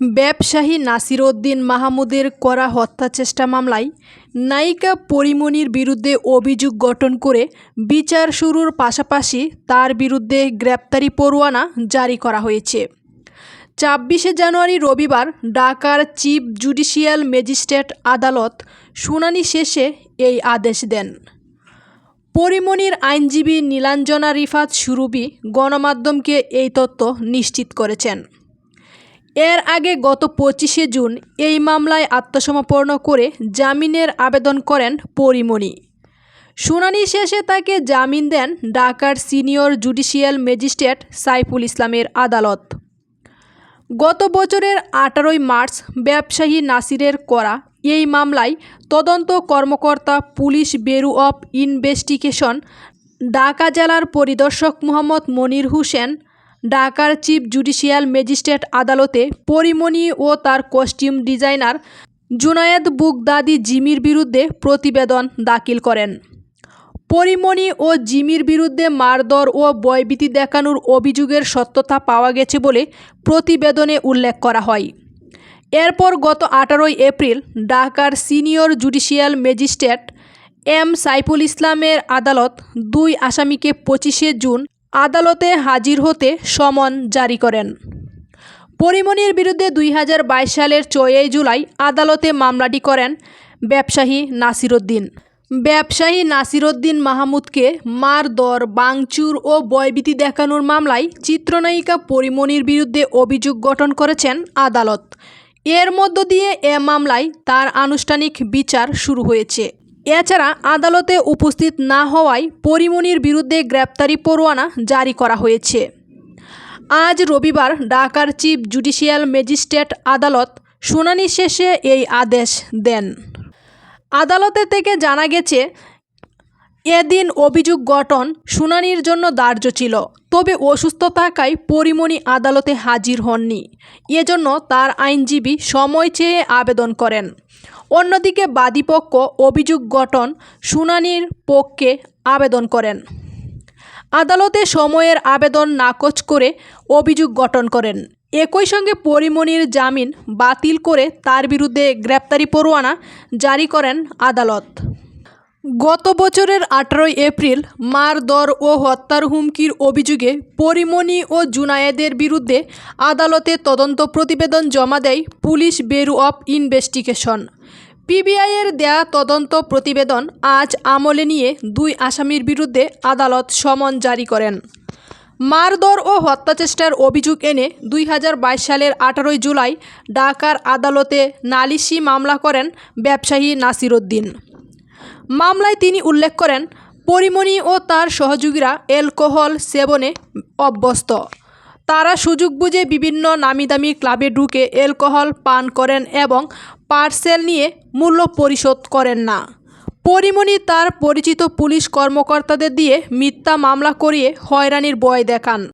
ব্যবসায়ী নাসির উদ্দিন মাহমুদের করা হত্যাচেষ্টা মামলায় নায়িকা পরিমণির বিরুদ্ধে অভিযোগ গঠন করে বিচার শুরুর পাশাপাশি তার বিরুদ্ধে গ্রেপ্তারি পরোয়ানা জারি করা হয়েছে। ছাব্বিশে জানুয়ারি রবিবার ঢাকার চিফ জুডিশিয়াল ম্যাজিস্ট্রেট আদালত শুনানি শেষে এই আদেশ দেন। পরিমণির আইনজীবী নীলাঞ্জনা রিফাত সুরুবি গণমাধ্যমকে এই তথ্য নিশ্চিত করেছেন। এর আগে গত পঁচিশে জুন এই মামলায় আত্মসমর্পণ করে জামিনের আবেদন করেন পরিমণি। শুনানি শেষে তাকে জামিন দেন ঢাকার সিনিয়র জুডিশিয়াল ম্যাজিস্ট্রেট সাইফুল ইসলামের আদালত। গত বছরের আঠারোই মার্চ ব্যবসায়ী নাসিরের করা এই মামলায় তদন্ত কর্মকর্তা police bureau of investigation, Dhaka জেলার পরিদর্শক মোহাম্মদ মনির হোসেন ঢাকার চিফ জুডিশিয়াল ম্যাজিস্ট্রেট আদালতে পরিমণি ও তার কস্টিউম ডিজাইনার জুনায়েদ বুগদাদি জিমির বিরুদ্ধে প্রতিবেদন দাখিল করেন। পরিমণি ও জিমির বিরুদ্ধে মারধর ও বয়বীতি দেখানোর অভিযোগের সত্যতা পাওয়া গেছে বলে প্রতিবেদনে উল্লেখ করা হয়। এরপর গত আঠারোই এপ্রিল ঢাকার senior judicial magistrate M Saiful ইসলামের আদালত দুই আসামিকে পঁচিশে জুন আদালতে হাজির হতে সমন জারি করেন। পরিমণির বিরুদ্ধে দুই হাজার বাইশ সালের ছয়ই জুলাই আদালতে মামলাটি করেন ব্যবসায়ী নাসিরুদ্দিন। ব্যবসায়ী নাসিরুদ্দিন মাহমুদকে মারধর বাংচুর ও ভয়ভীতি দেখানোর মামলায় চিত্রনায়িকা পরিমণির বিরুদ্ধে অভিযোগ গঠন করেছেন আদালত। এর মধ্য দিয়ে এ মামলায় তার আনুষ্ঠানিক বিচার শুরু হয়েছে। এছাড়া আদালতে উপস্থিত না হওয়ায় পরিমণির বিরুদ্ধে গ্রেপ্তারি পরোয়ানা জারি করা হয়েছে। আজ রবিবার ঢাকার চিফ জুডিশিয়াল ম্যাজিস্ট্রেট আদালত শুনানি শেষে এই আদেশ দেন। আদালতে থেকে জানা গেছে এদিন অভিযোগ গঠন শুনানির জন্য ধার্য ছিল, তবে অসুস্থ থাকায় পরিমণি আদালতে হাজির হননি। এজন্য তার আইনজীবী সময় চেয়ে আবেদন করেন। অন্যদিকে বাদীপক্ষ অভিযোগ গঠন শুনানির পক্ষে আবেদন করেন। আদালতে সময়ের আবেদন নাকচ করে অভিযোগ গঠন করেন। একই সঙ্গে পরিমণির জামিন বাতিল করে তার বিরুদ্ধে গ্রেপ্তারি পরোয়ানা জারি করেন আদালত। গত বছরের আঠারোই এপ্রিল মারধর ও হত্যার হুমকির অভিযোগে পরিমণি ও জুনায়েদের বিরুদ্ধে আদালতে তদন্ত প্রতিবেদন জমা দেয় পুলিশ ব্যুরো অফ ইনভেস্টিগেশন। পিবিআইয়ের দেয়া তদন্ত প্রতিবেদন আজ আমলে নিয়ে দুই আসামির বিরুদ্ধে আদালত সমন জারি করেন। মারধর ও হত্যাচেষ্টার অভিযোগ এনে দুই হাজার বাইশ সালের আঠারোই জুলাই ঢাকার আদালতে নালিশি মামলা করেন ব্যবসায়ী নাসিরুদ্দিন। মামলায় তিনি উল্লেখ করেন, পরিমণি ও তার সহযোগীরা অ্যালকোহল সেবনে অভ্যস্ত। তারা সুযোগ বুঝে বিভিন্ন নামিদামি ক্লাবে ঢুকে অ্যালকোহল পান করেন এবং পার্সেল নিয়ে মূল্য পরিশোধ করেন না। পরিমণি তার পরিচিত পুলিশ কর্মকর্তাদের দিয়ে মিথ্যা মামলা করিয়ে হয়রানির ভয় দেখান।